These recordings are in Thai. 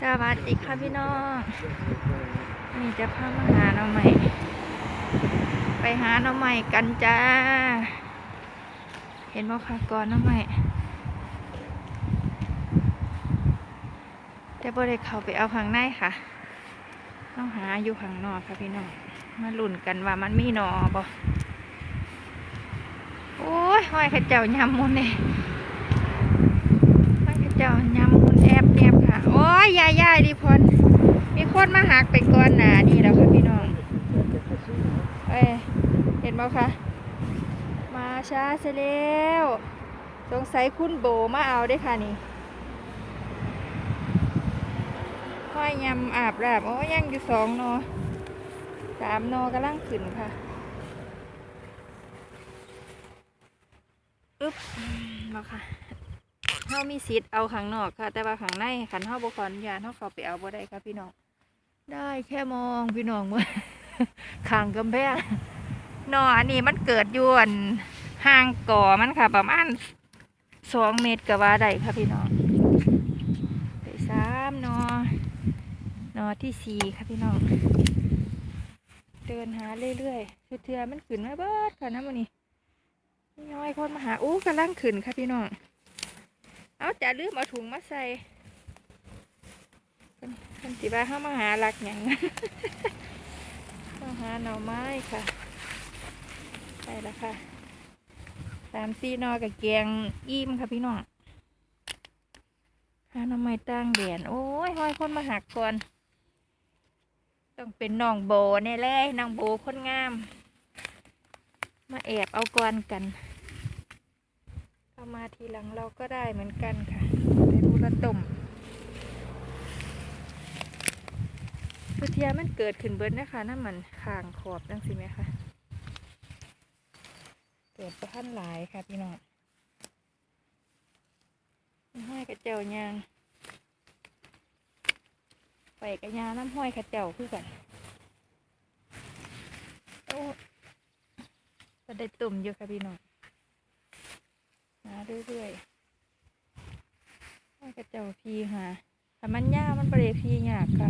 สวัสดีค่ะพี่น้องนี่จะพามาหาน่อใหม่ ไปหาน่อใหม่กันจ้า เห็นบ่ค่ะก่อนน่อใหม่แต่บ่ได้เขาไปเอาข้างในค่ะ ต้องหาอยู่ข้างนอกค่ะพี่น้อง มาลุ้นกันว่ามันมีนอบ่โอ้ยห้อยเข้าเจ้ายำมุนนี่ห้อยเข้าเจ้ายำ ยยายยายดิพนมีคนมาหักไปก่อนหนานี่แล้วค่ะพี่น้องเอ้ยเห็นบ่คะมาช้าเสียแล้วสงสัยคุณโบมาเอาได้ค่ะนี่ห้อยยำอาบแลบโอ้ยังอยู่สองนอสามโนกำลังขึ้นค่ะอึ๊บมาค่ะ เฮามีสิทธิ์เอาข้างนอกค่ะ แต่ว่าข้างในขันเฮาบ่ขออนุญาตเฮาเข้าไปเอาบ่ได้ค่ะพี่น้อง ได้แค่มองพี่น้องว่าข้างกำแพงนออันนี้มันเกิดยวนห่างก่อมันค่ะ ประมาณสองเมตรกว่าได้ค่ะพี่น้องไปสามนอนอที่สี่ค่ะพี่น้อง เดินหาเรื่อยๆคือเทือมันขึ้นมาเบิดค่ะนะมันนี่ย้อยคนมาหาอู้กำลังขึ้นค่ะพี่น้อง เอาจะลืมเอาถุงมาใส่คนคนสิบ้าเข้ามาหาหลักอย่างมาหาหน่อไม้ค่ะใช่แล้วค่ะสามสี่นอกับแกงอิ่มค่ะพี่น้องหาหน่อไม้ตั้งแดนโอ้ยห้อยคนมาหักก่อนต้องเป็นน้องโบแน่เลยน้องโบคนงาม มาแอบเอากวนกันามาทีหลังเราก็ได้เหมือนกันค่ะเป็นบุระต้มคือเทียมันเกิดขึ้นเบิดนะคะนั่นมันข่างขอบจังสิไหมคะเกิดประทันหลายค่ะพี่น้องห้อยกระเจียวยางไปกระยาน้ำห้อยกระเจียวคือกันโอ้ก็ได้ตุ่มอยู่ค่ะพี่น้อง หาเรื่อยๆห้อยกระเจียวพีหาแต่มันยากมันประเดพียากค่ะ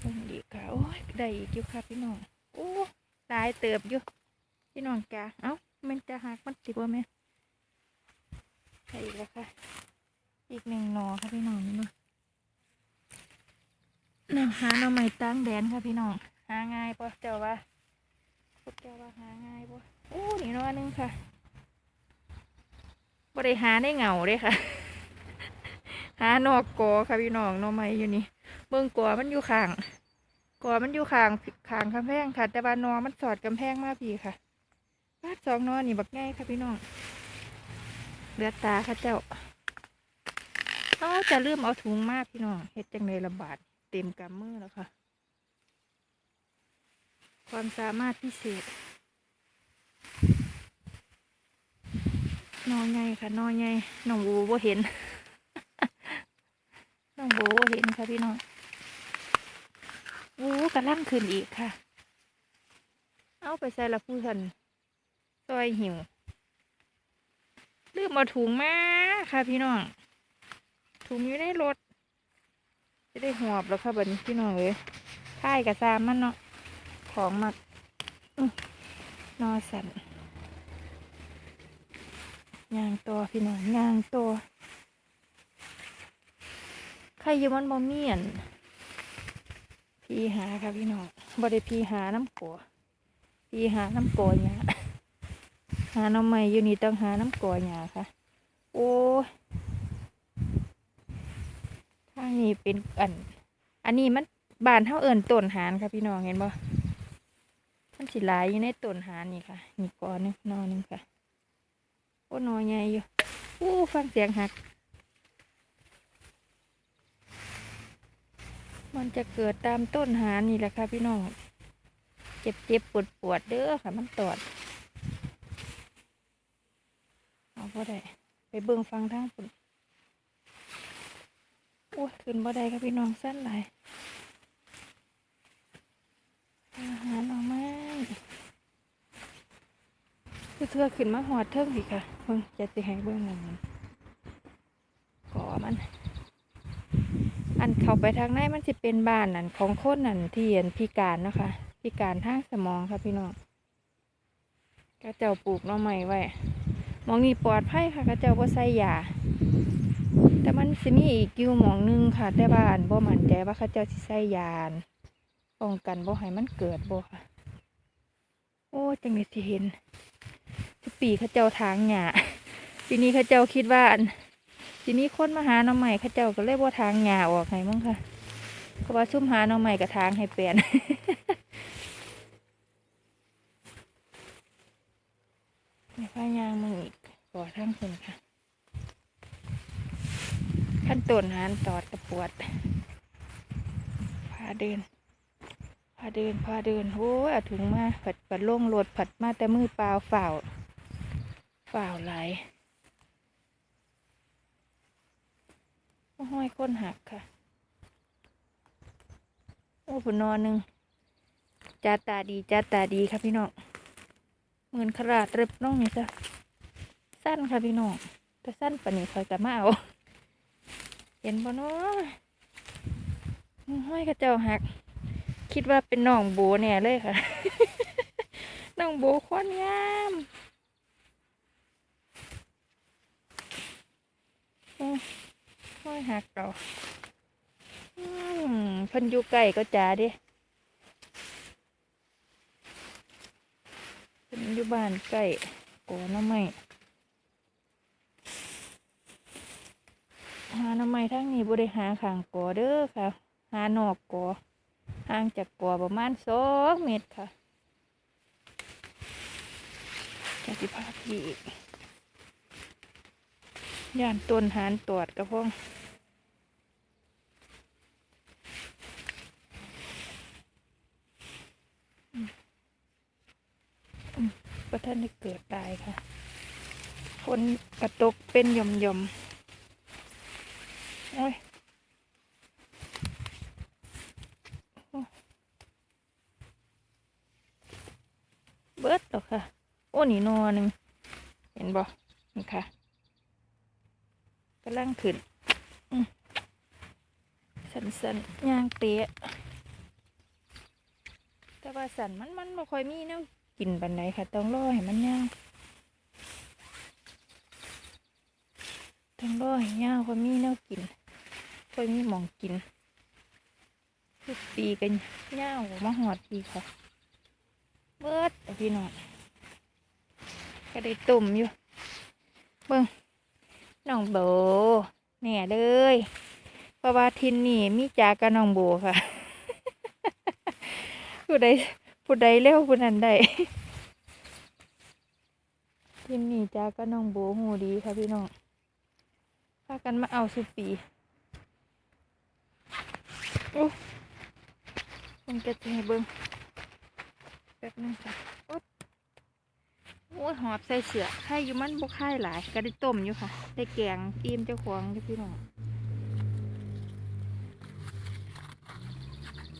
เบิ่งอีกค่ะโอ้ยได้อีกอยู่ค่ะพี่น้องโอ้ตายเติบอยู่พี่น้องกาเอ้ามันจะหักมันติบ่แม่นได้อีกแล้วค่ะ อีกหนึ่งหนอค่ะพี่น้องนี่เนาะแนวหาหน่อไม้ตั้งแดนค่ะพี่น้อง หาง่ายปะเจ้าว่าพวกเจ้าว่าหาง่ายปะ อ้นี่นอหนึงค่ะบ่ได้หาได้เหงาเด้ค่ะ หานอกกอค่ะพี่น้องนอไม้อยู่นี่เบิ่งกอมันอยู่ข้างกอมันอยู่ข้างข้างกำแพงค่ะ แต่ว่าหนอมันสอดกำแพงมากพี่ค่ะปาดสองนอนี่บักง่ายค่ะพี่น้องเลือดตาค่ะเจ้าเอาจะลืมเอาถุงมากพี่น้องเฮ็ดจังเลยระบาดเต็มกำมือแล้วค่ะ ความสามารถพิเศษ นอใหญ่ค่ะนอใหญ่น้องโบบ่เห็นน้องโบบ่เห็นค่ะพี่น้องโอ้กระล่ำขึ้นอีกค่ะ เอาไปใส่ละผู้ทันซอยหิวลืมเอาถุงมาค่ะพี่น้อง ถุงอยู่ในรถ จะได้หอบแล้วค่ะบัดนี้พี่น้องเอ้ยท้ายกับซามมันเนาะของมักอื้อนอสัน ยางตัวพี่น้องยางตัวใครอยู่มันบ่มีอันพี่หาค่ะพี่น้องบ่ได้พี่หาน้ำกัวพี่หาน้ำกัวหยหาน้ำใหม่อยู่นี่ต้องหาน้ำกัวหยค่ะ โอ้ทางนี้เป็นอัน อันนี้มันบานเท่าเอิญต้นหานค่ะพี่น้องเห็นบ่มันสิหลายอยู่ในต้นหานนี่ค่ะ นี่ก้อนหนึงนอหนึงค่ะ โอ้นอใหญ่อยู่อู้ฟังเสียงหัก มันจะเกิดตามต้นหานี่แหละค่ะพี่น้อง เจ็บเจ็บปวดปวดเด้อค่ะ มันตอด เอาพอได้ ไปเบิ่งฟังทางปุ่นโอ้ยขึ้นบ่ได้ครับพี่น้องสั้นหลายอาหารเอาไหม คือเธอขึ้นมาหอดเทิงสิค่ะเบิ่งจะสิให้เบิ่งหนึ่งก่อมัน อันเข้าไปทางในมันสิเป็นบ้านนั่นของคนนั่นที่เห็นพิการเนาะคะพิการทางสมองค่ะพี่น้องก็เจ้าปลูกน่อไม้ไว้มองนี้ปลอดภัยค่ะก็เจ้าบ่ใส่ยาแต่มันสิมีอีกอยู่มองหนึงค่ะ แต่ว่านบ่มั่นใจว่าเขาเจ้าสิใส่ยาป้องกันบ่ให้มันเกิดบ่ค่ะ โอ้จังได๋สิเห็น ทุกปีเขาเจ้าทางหญ้าปีนี้เขาเจ้าคิดว่าทีนี้คนมาหาหน้องใหม่เขาเจ้าก็เลยบ่ทางหญ้าออกให้มั้งค่ะเพราะว่าซุ่มหาหน้องใหม่กับทางให้เปลี่ยนในพายางมึงอีกก่อทั้งคนค่ะ ขั้นต้นหานตอดกระปวด พาเดิน พาเดิน พาเดินโอ้ยถุงมาผัดผัดลงรถผัดมาแต่มือเปล่าฝ่าว ฝ่าวไหลห้อยก้นหักค่ะ โอ้ผุนนอนหนึ่งจ้าตาดีจ้าตาดีค่ะพี่น้องเหมือนขราดเร็บน้องนี่จ้ะสั้นค่ะพี่น้องแต่สั้นปนี้คอยจะมาเอาเห็นบ่เนาะห้อยกระเจ้าหัก คิดว่าเป็นน้องโบแน่เลยค่ะ น้องโบควนงามโอ้ ห้อยหักเราอืมเพันอยู่ไก่ก็จ๋าดิเพิ่นอยู่บ้านไก่โกหน้ำไม่หาหน้ำไม่ทั้งนี้บริหาขางกอเด้อค่ะ หานอกกอห่างจากกัวประมาณสองเมตรค่ะจะสิพาพี่อีก ย่านต้นหานตรวจกระพงอืมอืมประท่านได้เกิดตายค่ะฝนกระตกเป็นย่อมยมโอ้ยเบิดหรอค่ะ โอ้นี่นอหนึ่งเห็นบ่นี่ค่ะ กำลังขึ้นสันสันย่างเตะแต่ว่าสันมันมันไม่ค่อยมีแน้กินปันไหนค่ะ ต้องรอให้มันย่างต้องรอให้ย่างค่อยมีแนวกินค่อยมีหมองกินทุกปีกันย่างมาหอดปีค่ะเบิดพี่น้องก็ได้ตุ่มอยู่เบิ่ง น้องโบแน่เลย เพราะว่าทินนี่มีจากกับน้องโบค่ะ ผู้ใดผู้ใดเร็วผู้นั้นได้ทินนี่จากกับน้องโบหูดีค่ะพี่น้องพากันมาเอาสุปีโอ้มันจะให้เบิ่งแป๊บนึงค่ะ โอ้ยหอบใส่เสือไข่อยู่มันบกไข่หลายก็ได้ต้มอยู่ค่ะ ได้แกงอิ่มเจ้าของอยู่พี่น้อง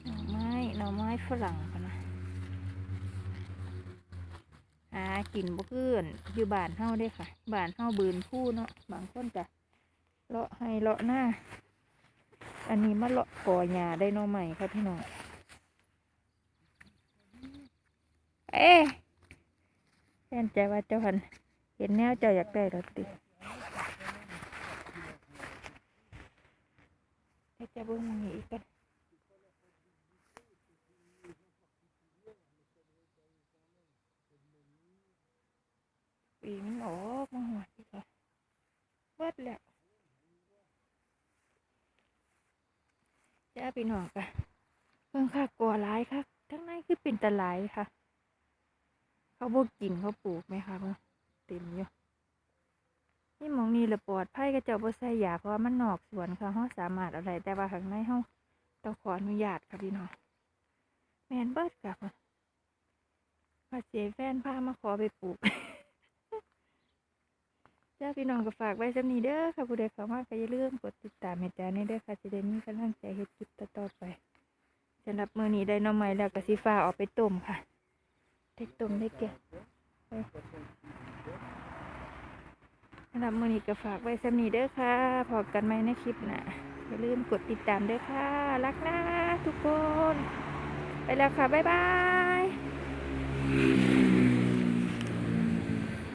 หน่อไม้หน่อไม้ฝรั่งกันนะหากินบ่เพื่อนอยู่บ้านเฮาได้ค่ะบ้านเฮาบืนผู้เนาะบางคนจะเลาะให้เลาะหน้า อันนี้มาเลาะก่อหญ้าได้น่อใหม่ค่ะพี่น้องเอ๊ะ แฟนใจว่าเจ้าหันเห็นแนวเจ้าอยากได้หรถติให้เจ้าเบิ่งมึงอีกกันปีมันออกมาหัวดีกว่าเบิดแล้วจ้าพี่น้องกะเพิ่งค่ะกลัวร้ายค่ะทั้งในคือเป็นตะไลายค่ะ เขาบกกินเขาปลูกไหมคะเพิ่งเต็มอยู่นี่มองนี่แหละปลอดภัยก็เจ้าบ่ใส่ยาเพราะว่ามันนอกสวนค่ะเขาสามารถอะไรแต่ว่าข้างในเขาต้องขออนุญาตค่ะพี่น้องแมนเบิดค่ะเพิ่นว่าเสียแฟนพามาขอไปปลูกจ้าพี่น้องก็ฝากไว้สำนีเด้อค่ะผู้ใดเข้ามาก็อย่าลืมกดติดตามให้จ้าในเด้อค่ะจะได้มีกำลังใจเฮ็ดคลิปต่อๆไปสำหรับมื้อนี้ได้น้ำใหม่แล้วก็สิฟ้าเอาไปต้มค่ะ เด้ต้มได้แก่สำหรับมือนี้ก็ฝากไว้สำนีเด้อค่ะ พอกันไหมในคลิปน่ะอย่าลืมกดติดตามด้วยค่ะ รักนะทุกคน ไปแล้วค่ะ บ๊ายบาย